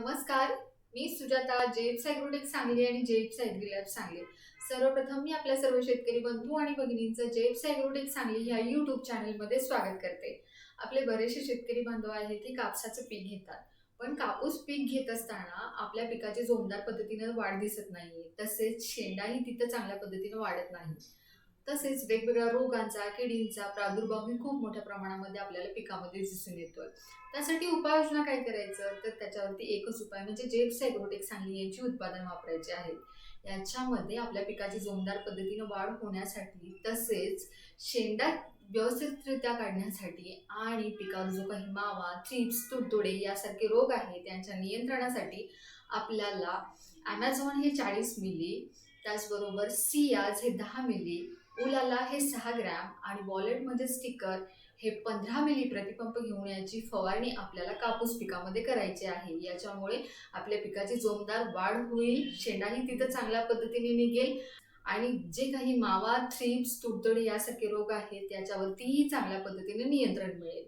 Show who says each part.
Speaker 1: नमस्कार मी सुजाता जेप्स ॲग्रोटेक सांगली आणि जेप्स ॲग्रिलॅब सांगली. सर्वप्रथम मी आपल्या सर्व शेतकरी बंधू आणि भगिनींचं जेप्स ॲग्रोटेक सांगली ह्या यूट्यूब चॅनलमध्ये स्वागत करते. आपले बरेचसे शेतकरी बांधव आहेत ते कापसाचं पीक घेतात. पण कापूस पीक घेत असताना आपल्या पिकाची जोमदार पद्धतीनं वाढ दिसत नाही तसेच शेंडाही तिथं चांगल्या पद्धतीनं वाढत नाही. तसेच वेगवेगळ्या रोगांचा किडींचा प्रादुर्भावही खूप मोठ्या प्रमाणामध्ये आपल्याला पिकामध्ये दिसून येतोय. त्यासाठी उपाययोजना काय करायचं? तर त्याच्यावरती एकच उपाय म्हणजे जेप्स ॲग्रोटेक सांगली यांची उत्पादन वापरायचे आहेत याच्यामध्ये आपल्या पिकाची जोमदार पद्धतीनं वाढ होण्यासाठी तसेच शेंडा व्यवस्थितरित्या काढण्यासाठी आणि पिकावर जो काही मावा थ्रिप्स तुडतुडे यासारखे रोग आहेत त्यांच्या नियंत्रणासाठी आपल्याला ॲमेझॉन हे चाळीस मिली त्याचबरोबर सियाज हे दहा मिली उलाला हे सहा ग्रॅम आणि वॉलेटमध्ये स्टिकर हे पंधरा मिली प्रतिपंप घेऊन याची फवारणी आपल्याला कापूस पिकामध्ये करायची आहे. याच्यामुळे आपल्या पिकाची जोमदार वाढ होईल शेंडाही तिथं चांगल्या पद्धतीने निघेल आणि जे काही मावा थ्रिप्स तुडतुडे यासारखे रोग आहेत त्याच्यावरतीही चांगल्या पद्धतीने नियंत्रण मिळेल.